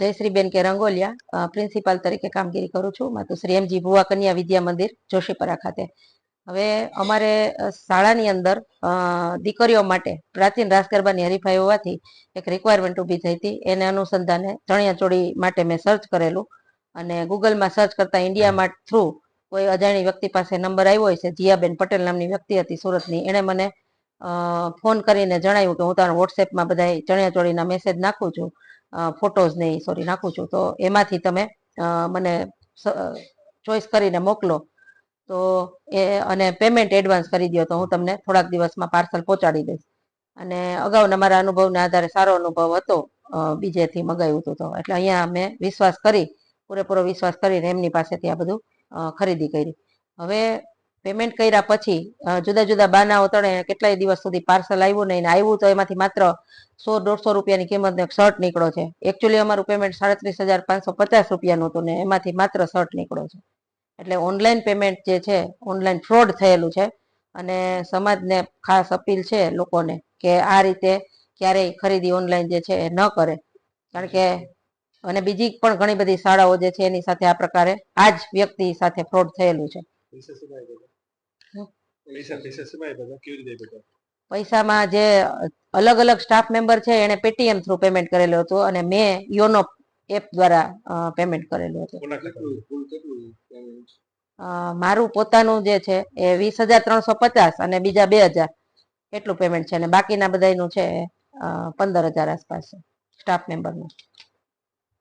જયશ્રીબેન કે રંગોલિયા પ્રિન્સિપાલ તરીકે કામગીરી કરું છું. માતુશ્રી એમજી ભુવા કન્યા વિદ્યા મંદિર, જોશીપરા ખાતે. હવે અમારે શાળાની અંદર દીકરીઓ માટે પ્રાચીન રાસ ગરબાની હરીફાઈ હોવાથી એક રિક્વાયરમેન્ટ ઊભી થઈ હતી. એને અનુસંધાને ચણિયાચોળી માટે મેં સર્ચ કરેલું અને ગૂગલમાં સર્ચ કરતા ઇન્ડિયા માર્ટ થ્રુ કોઈ અજાણી વ્યક્તિ પાસે નંબર આવ્યો હોય છે, જીયાબેન પટેલ નામની વ્યક્તિ હતી સુરતની. એણે મને ફોન કરીને જણાવ્યું કે હું તારા વોટ્સએપમાં બધા ચણિયાચોળીના મેસેજ નાખું છું. ફોટોઝ ને સોરી નાખું છું. તો એમાંથી તમે મને ચોઈસ કરીને મોકલો. તો એ, અને પેમેન્ટ એડવાન્સ કરી દો તો હું તમને થોડાક દિવસમાં પાર્સલ પહોંચાડી દઈશ. અને અગાઉના મારા અનુભવના આધારે સારો અનુભવ હતો બીજેથી મગાવ્યું હતું તો. એટલે અહીંયા મેં વિશ્વાસ કરી, પૂરેપૂરો વિશ્વાસ કરીને એમની પાસેથી આ બધું ખરીદી કરી. હવે પેમેન્ટ કર્યા પછી જુદા જુદા બાનાઓ તળે, કેટલાય દિવસ સુધી પાર્સલ આવ્યું નહીં આવ્યું તો એમાંથી માત્ર સો, દોઢસો રૂપિયાની કિંમતનો શર્ટ નીકળો છે. એકચ્યુઅલી અમારું પેમેન્ટ સાડત્રીસ હજાર પાંચસો પચાસ રૂપિયાનું હતું ને એમાંથી માત્ર શર્ટ નીકળો છે. એટલે ઓનલાઈન પેમેન્ટ જે છે ઓનલાઈન ફ્રોડ થયેલું છે અને સમાજને ખાસ અપીલ છે લોકોને કે આ રીતે ક્યારેય ખરીદી ઓનલાઈન જે છે એ ન કરે. કારણ કે, અને બીજી પણ ઘણી બધી શાળાઓ જે છે એની સાથે આ પ્રકારે આ જ વ્યક્તિ સાથે ફ્રોડ થયેલું છે? પૈસા શું ભાઈ બધા હમ. પૈસા પૈસા બધા કેવી રીતે બધા? પૈસામાં જે અલગ અલગ સ્ટાફ મેમ્બર છે એને પેટીએમ થ્રુ પેમેન્ટ કરેલું હતું અને મેં યોનો એપ દ્વારા પેમેન્ટ કરેલું હતું. મારું પોતાનું જે છે એ વીસ હજાર ત્રણસો પચાસ અને બીજા બે હજાર એટલું પેમેન્ટ છે અને બાકીના બધાનું છે પંદર હજાર આસપાસ સ્ટાફ મેમ્બરનું